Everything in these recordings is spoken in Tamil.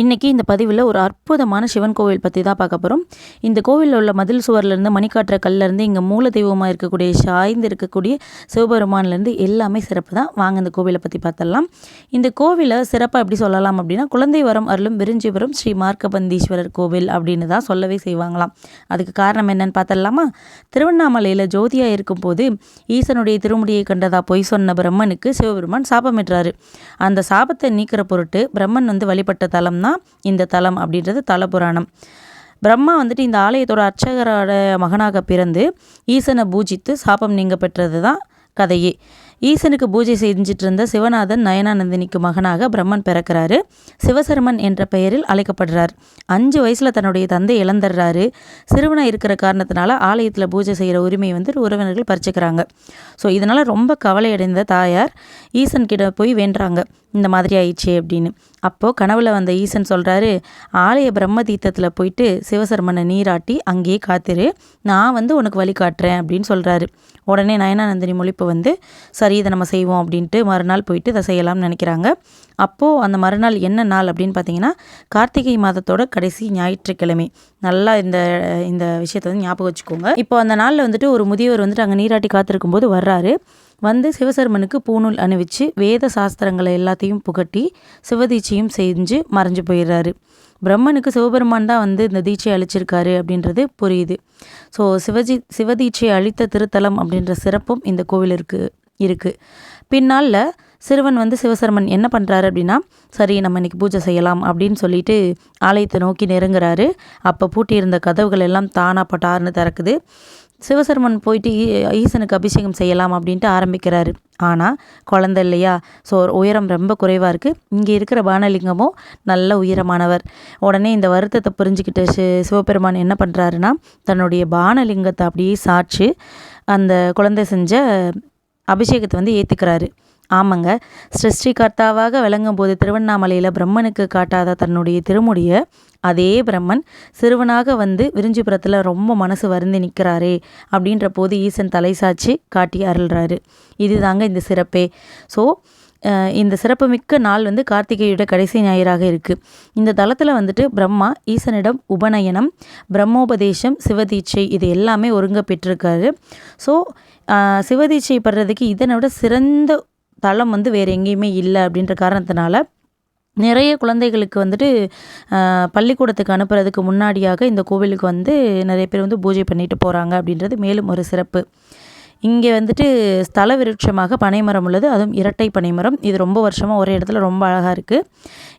இன்றைக்கி இந்த பதிவில் ஒரு அற்புதமான சிவன் கோவில் பற்றி தான் பார்க்க போகிறோம் இந்த கோவிலில் உள்ள மதில் சுவர்லேருந்து மணிக்காட்டுற கல்லேருந்து இங்கே மூல தெய்வமாக இருக்கக்கூடிய சாய்ந்து இருக்கக்கூடிய சிவபெருமான்லேருந்து எல்லாமே சிறப்பு தான். வாங்க இந்த கோவிலை பற்றி பார்த்துடலாம். இந்த கோவிலை சிறப்பாக எப்படி சொல்லலாம் அப்படின்னா குழந்தை வரம் அருளும் விருஞ்சிபுரம் ஸ்ரீ மார்க்கபந்தீஸ்வரர் கோவில் அப்படின்னு தான் சொல்லவே செய்வாங்களாம். அதுக்கு காரணம் என்னன்னு பார்த்துடலாமா? திருவண்ணாமலையில் ஜோதியாக இருக்கும்போது ஈசனுடைய திருமுடியை கண்டதா பொய் சொன்ன பிரம்மனுக்கு சிவபெருமான் சாபமிடுறாரு அந்த சாபத்தை நீக்கிற பொருட்டு பிரம்மன் வந்து வழிபட்ட தலம் தான் இந்த தலம் அப்படின்றது தல புராணம் பிரம்மா வந்துட்டு இந்த ஆலயத்தோட அர்ச்சகரோட மகனாக பிறந்து ஈசனை பூஜித்து சாபம் நீங்க பெற்றது தான் கதையே. ஈசனுக்கு பூஜை செஞ்சிட்டு இருந்த சிவநாதன் நயனானந்தினிக்கு மகனாக பிரம்மன் பிறக்கிறாரு. சிவசர்மன் என்ற பெயரில் அழைக்கப்படுறார். அஞ்சு வயசில் தன்னுடைய தந்தை இழந்துடுறாரு. சிறுவனாக இருக்கிற காரணத்தினால ஆலயத்தில் பூஜை செய்கிற உரிமையை வந்து உறவினர்கள் பறிச்சுக்கிறாங்க. ஸோ இதனால் ரொம்ப கவலையடைந்த தாயார் ஈசன் கிட்ட போய் வேண்டுறாங்க. இந்த மாதிரி ஆயிடுச்சு அப்படின்னு. அப்போது கனவில் வந்த ஈசன் சொல்கிறாரு ஆலய பிரம்ம தீர்த்தத்தில் போயிட்டு சிவசர்மனை நீராட்டி அங்கேயே காத்திரு. நான் வந்து உனக்கு வழி காட்டுறேன் அப்படின்னு சொல்கிறாரு உடனே நயனானந்தினி மொழிப்பு வந்து சரி சரி இதை நம்ம செய்வோம் அப்படின்ட்டு மறுநாள் போயிட்டு இதை செய்யலாம்னு நினைக்கிறாங்க. அப்போது அந்த மறுநாள் என்ன நாள் அப்படின்னு பார்த்தீங்கன்னா கார்த்திகை மாதத்தோட கடைசி ஞாயிற்றுக்கிழமை. நல்லா இந்த இந்த விஷயத்தை வந்து ஞாபகம் வச்சுக்கோங்க. இப்போ அந்த நாளில் வந்துட்டு ஒரு முதியவர் வந்துட்டு அங்கே நீராட்டி காத்திருக்கும் போது வர்றாரு. வந்து சிவசர்மனுக்கு பூநூல் அணிவிச்சு வேத சாஸ்திரங்களை எல்லாத்தையும் புகட்டி சிவதீட்சையும் செஞ்சு மறைஞ்சு போயிடுறாரு. பிரம்மனுக்கு சிவபெருமான் தான் வந்து இந்த தீட்சை அழிச்சிருக்காரு அப்படின்றது புரியுது. ஸோ சிவஜி சிவதீட்சை அழித்த திருத்தலம் அப்படின்ற சிறப்பும் இந்த கோவிலிற்கு இருக்குது பின்னால் சிறுவன் வந்து சிவசர்மன் என்ன பண்ணுறாரு அப்படின்னா சரி நம்ம இன்றைக்கி பூஜை செய்யலாம் அப்படின்னு சொல்லிட்டு ஆலயத்தை நோக்கி நெருங்குறாரு. அப்போ பூட்டியிருந்த கதவுகள் எல்லாம் தானாக பட்டார்னு திறக்குது. சிவசர்மன் போயிட்டு ஈசனுக்கு அபிஷேகம் செய்யலாம் அப்படின்ட்டு ஆரம்பிக்கிறாரு. ஆனால் குழந்த இல்லையா? ஸோ உயரம் ரொம்ப குறைவாக இருக்குது இங்கே இருக்கிற பானலிங்கமும் நல்ல உயரமானவர். உடனே இந்த வருத்தத்தை புரிஞ்சுக்கிட்ட சி சிவபெருமான் என்ன பண்ணுறாருன்னா தன்னுடைய பானலிங்கத்தை அப்படியே சாட்சி அந்த குழந்தை செஞ்ச அபிஷேகத்தை வந்து ஏற்றுக்கிறாரு ஆமாங்க. சிருஷ்டிகர்த்தாவாக விளங்கும் போது திருவண்ணாமலையில் பிரம்மனுக்கு காட்டாத தன்னுடைய திருமுடியை அதே பிரம்மன் சிறுவனாக வந்து விரிஞ்சிபுரத்தில் ரொம்ப மனசு வருந்தி நிற்கிறாரே அப்படின்ற போது ஈசன் தலைசாச்சி காட்டி அருள்றாரு. இதுதாங்க இந்த சிறப்பே. ஸோ இந்த சிறப்புமிக்க நாள் வந்து கார்த்திகையோட கடைசி ஞாயிறாக இருக்குது இந்த தளத்தில் வந்துட்டு பிரம்மா ஈசனிடம் உபநயனம் பிரம்மோபதேசம் சிவதீட்சை இது எல்லாமே ஒருங்க பெற்றிருக்காரு. ஸோ சிவதீட்சை படுறதுக்கு இதனை விட சிறந்த தளம் வந்து வேறு எங்கேயுமே இல்லை அப்படின்ற காரணத்தினால நிறைய குழந்தைகளுக்கு வந்துட்டு பள்ளிக்கூடத்துக்கு அனுப்புறதுக்கு முன்னாடியாக இந்த கோவிலுக்கு வந்து நிறைய பேர் வந்து பூஜை பண்ணிட்டு போகிறாங்க அப்படின்றது மேலும் ஒரு சிறப்பு. இங்கே வந்துட்டு ஸ்தல விருட்சமாக பனைமரம் உள்ளது. அதுவும் இரட்டை பனைமரம். இது ரொம்ப வருஷமாக ஒரே இடத்துல ரொம்ப அழகாக இருக்குது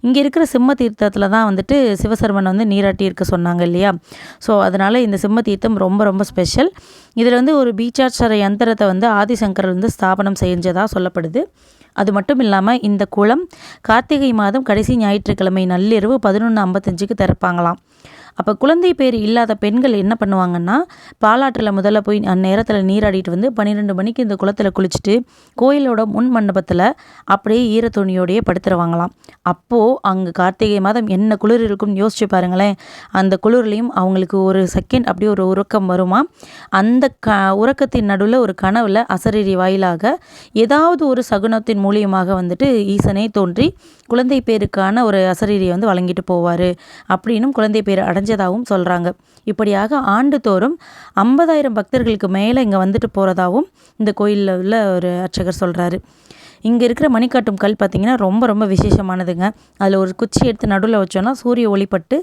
இங்கே இருக்கிற சிம்ம தீர்த்தத்தில் தான் வந்துட்டு சிவசர்மன் வந்து நீராட்டி இருக்க சொன்னாங்க இல்லையா? ஸோ அதனால் இந்த சிம்ம தீர்த்தம் ரொம்ப ரொம்ப ஸ்பெஷல் இதில் வந்து ஒரு பீச்சாட்சர யந்திரத்தை வந்து ஆதிசங்கர் வந்து ஸ்தாபனம் செஞ்சதாக சொல்லப்படுது. அது மட்டும் இல்லாமல் இந்த குளம் கார்த்திகை மாதம் கடைசி ஞாயிற்றுக்கிழமை நள்ளிரவு பதினொன்று ஐம்பத்தஞ்சுக்கு திறப்பாங்களாம். அப்போ குழந்தை பேர் இல்லாத பெண்கள் என்ன பண்ணுவாங்கன்னா பாலாற்றில் முதல்ல போய் அந்நேரத்தில் நீராடிட்டு வந்து பன்னிரெண்டு மணிக்கு இந்த குளத்தில் குளிச்சுட்டு கோயிலோட முன் மண்டபத்தில் அப்படியே ஈரத்துணியோடையே படுத்துருவாங்களாம். அப்போது அங்கே கார்த்திகை மாதம் என்ன குளிர் இருக்கும்னு யோசிச்சு பாருங்களேன். அந்த குளிர்லேயும் அவங்களுக்கு ஒரு செகண்ட் அப்படியே ஒரு உறக்கம் வருமா? அந்த க உறக்கத்தின் நடுவில் ஒரு கனவில் அசரீரி வாயிலாக ஏதாவது ஒரு சகுனத்தின் மூலியமாக வந்துட்டு ஈசனே தோன்றி குழந்தை பேருக்கான ஒரு அசரீரியை வந்து வழங்கிட்டு போவார். அப்படின்னும் குழந்தை பேர் அடைஞ்சு அடைஞ்சதாகவும் சொல்கிறாங்க இப்படியாக ஆண்டுதோறும் ஐம்பதாயிரம் பக்தர்களுக்கு மேலே இங்கே வந்துட்டு போகிறதாகவும் இந்த கோயிலில் உள்ள ஒரு அர்ச்சகர் சொல்கிறாரு இங்கே இருக்கிற மணிக்காட்டும் கல் பார்த்திங்கன்னா ரொம்ப ரொம்ப விசேஷமானதுங்க. அதில் ஒரு குச்சி எடுத்து நடுவில் வச்சோன்னா சூரிய ஒளிப்பட்டு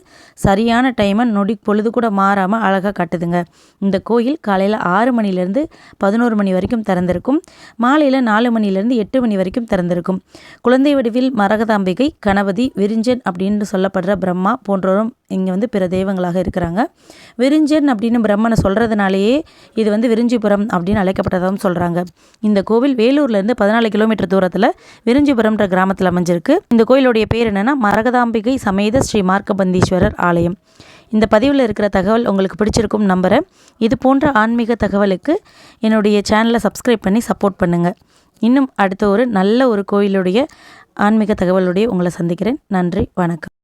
சரியான டைமை நொடி பொழுது கூட மாறாமல் அழகாக காட்டுதுங்க. இந்த கோயில் காலையில் ஆறு மணிலேருந்து பதினோரு மணி வரைக்கும் திறந்திருக்கும். மாலையில் நாலு மணிலேருந்து எட்டு மணி வரைக்கும் திறந்திருக்கும். குழந்தை வடிவில் மரகதாம்பிகை கணபதி விரிஞ்சன் அப்படின்னு சொல்லப்படுற பிரம்மா போன்றோரும் இங்கே வந்து பிற தெய்வங்களாக இருக்கிறாங்க. விரிஞ்சன் அப்படின்னு பிரம்மனை சொல்கிறதுனாலேயே இது வந்து விரிஞ்சிபுரம் அப்படின்னு அழைக்கப்பட்டதாகவும் சொல்கிறாங்க இந்த கோவில் வேலூர்லேருந்து பதினாலு கிலோமீட்டர் தூரத்தில் விருஞ்சிபுரம்ன்ற கிராமத்தில் அமைஞ்சிருக்கு. இந்த கோயிலுடைய பேர் என்னென்னா மரகதாம்பிகை சமேத ஸ்ரீ மார்க்கபந்தீஸ்வரர் ஆலயம். இந்த பதிவில் இருக்கிற தகவல் உங்களுக்கு பிடிச்சிருக்கும் நம்புகிறேன் இது போன்ற ஆன்மீக தகவலுக்கு என்னுடைய சேனலை சப்ஸ்கிரைப் பண்ணி சப்போர்ட் பண்ணுங்கள் இன்னும் அடுத்த ஒரு நல்ல ஒரு கோயிலுடைய ஆன்மீக தகவலுடைய உங்களை சந்திக்கிறேன். நன்றி வணக்கம்.